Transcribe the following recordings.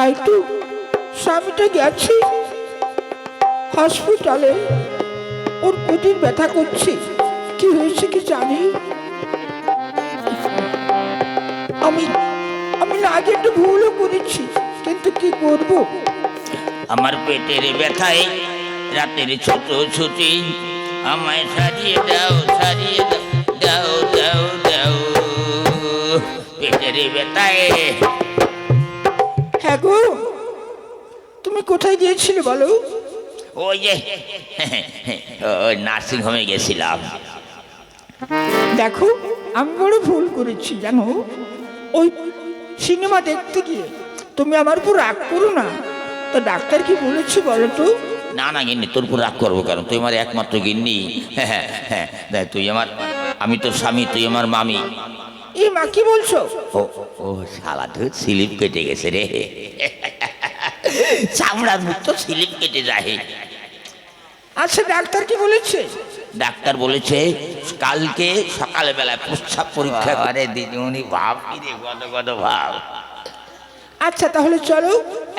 তাই তো স্বামীটা গেছে। হসপিটালে ওর পেটের ব্যথা করছে। কি হয়েছে কি জানি? আমি আমি না আগে একটু ভুলও করেছি, কিন্তু কি করব? আমার পেটের ব্যথায় রাতের ছোট ছুটি আমায় সারিয়ে দাও সারিয়ে দাও দাও দাও দাও। পেটের ব্যথায় কোথায় গিয়েছিলে বলো? ওই যে ওই নার্সিং হোমে গেছিলাম। দেখো আমি বড় ভুল করেছি জানো? ওই সিনেমা দেখতে গিয়ে তুমি আমার উপর রাগ করো না। তো ডাক্তার কি বলেছে বলো তো? না না গিন্নি তোর উপর রাগ করব কারণ তুই আমার একমাত্র গিন্নি। হ্যাঁ হ্যাঁ তুই আমার আমি তোর স্বামী তুই আমার মামি। এই মা কি বলছো? ও ও শালা তো স্লিপ কেটে গেছে রে। চামড়ার মুখ তো স্লিপ কেটে যায় আচ্ছা ডাক্তার কি বলেছে? ডাক্তার বলেছে কালকে সকালবেলায় প্রস্রাব পরীক্ষা করে। দিদিমণি ভাব রে গদ গদ ভাব। আচ্ছা তাহলে চলো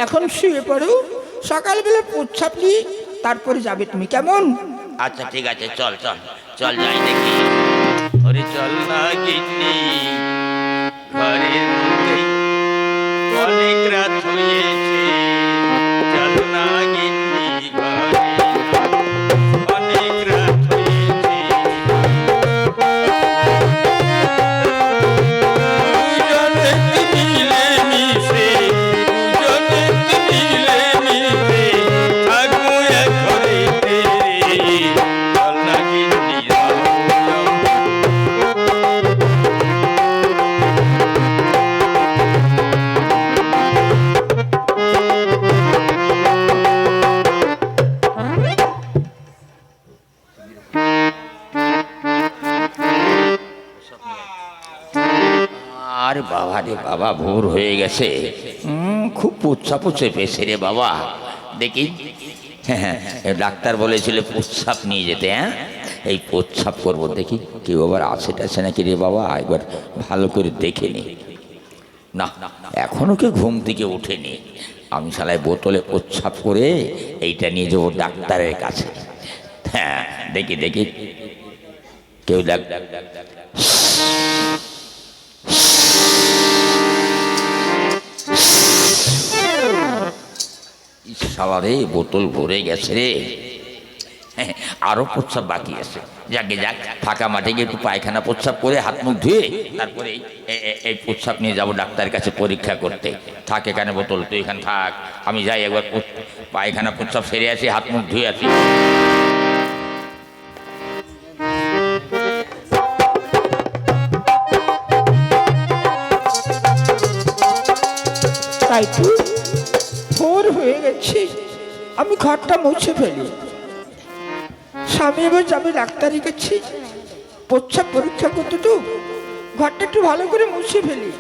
এখন শুয়ে পড়ো। সকালবেলা প্রচ্ছাপ নিয়ে তারপরে যাবে তুমি কেমন? আচ্ছা ঠিক আছে চল চল চল যাই দেখি। ওরে চল না গিন্নি অনেক রাত আরে বাবা রে বাবা, ভোর হয়ে গেছে। খুব খুব প্রস্রাব চেপেছে রে বাবা। দেখি। হ্যাঁ ডাক্তার বলেছিল প্রস্রাব নিয়ে যেতে হ্যাঁ? এই প্রস্রাব করব, দেখি কেউ আবার আসে টাসে নাকি রে বাবা? একবার ভালো করে দেখে নি। না, এখনও কেউ ঘুম থেকে ওঠেনি। আমি শালায় বোতলে প্রস্রাব করে এইটা নিয়ে যাব ডাক্তারের কাছে। হ্যাঁ দেখি দেখি। কেউ ডাক রে বোতল ভরে গেছে রে। হ্যাঁ, আরও প্রস্রাব বাকি আছে। যাকে যাক ফাঁকা মাঠে গিয়ে একটু পায়খানা প্রস্রাব করে হাত মুখ ধুয়ে তারপরে এই- প্রস্রাব নিয়ে যাব ডাক্তারের কাছে পরীক্ষা করতে। থাক এখানে বোতল তুই এখানে থাক। আমি যাই একবার পায়খানা প্রস্রাব সেরে আসি হাত মুখ ধুয়ে আসি। তাই ভোর হয়ে গেছে। আমি ঘরটা মুছে ফেলি। স্বামী এবার যাবে ডাক্তারের কাছে প্রচ্ছাপ পরীক্ষা করতে তো ঘরটা একটু ভালো করে মুছে ফেলি।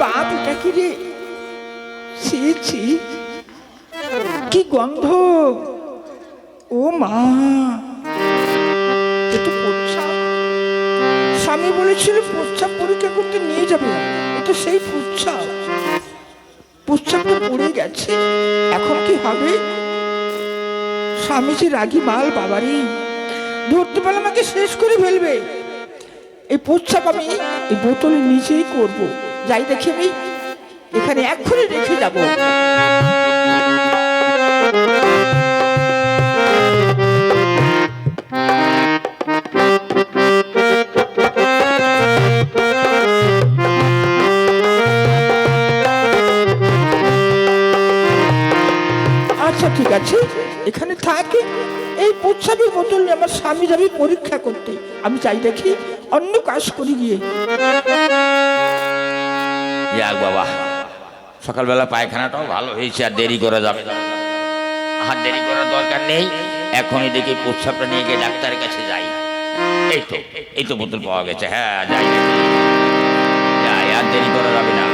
বাপ কি রে? ছি কি গন্ধ? ও মা। তো স্বামী বলেছিল প্রচ্ছাপ পরীক্ষা করতে নিয়ে যাবে। এটা সেই প্রচ্ছাপ প্রচ্ছাপটা পড়ে গেছে। এখন কি হবে? স্বামী যে রাগি মাল বাবারি। ধরতে পারলে আমাকে শেষ করে ফেলবে। এই প্রচ্ছাপ আমি এই বোতলে নিজেই করব। যাই দেখি আমি এখানে এক্ষুনি রেখে যাব। ঠিক আছে? এখানে থাকে। এই প্রচ্ছাবের বোতল আমার স্বামী যাবে পরীক্ষা করতে। আমি চাই দেখি অন্য কাজ করি গিয়ে। বাবা, সকালবেলা পায়খানাটাও ভালো হয়েছে, আর দেরি করা যাবে আর দেরি করার দরকার নেই। এখনই দেখি প্রস্রাবটা নিয়ে গিয়ে ডাক্তারের কাছে যাই। এই তো এই তো বোতল পাওয়া গেছে। হ্যাঁ যাই। যাই, আর দেরি করা যাবে না।